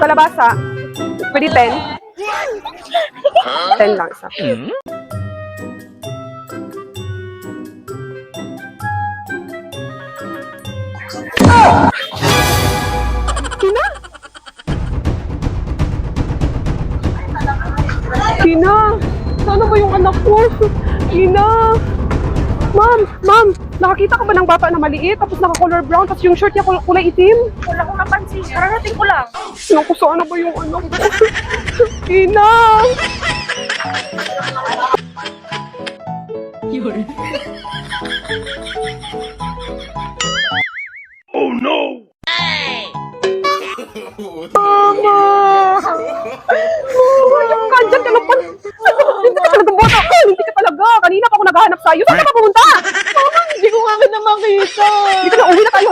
Kalabasa. Pwede 10? 10 lang isa. Kina? Kina? Sana ba yung anak ko? Kina? Ma'am, ma'am, nakakita ka ba ng bata na maliit tapos naka-color brown tapos yung shirt niya kul- kulay itim? Wala. Kararating ko lang. Naku, sana ba yung anak ko? Kina! Mama! Mama, yung kandyan ka lang pala. Hindi ka talaga bata ka. Hindi ka talaga. Kanina pa ako naghahanap sa'yo. Saan ka pa pumunta? Mama, hindi ko nga kita makita. Hindi ka na uwi na tayo.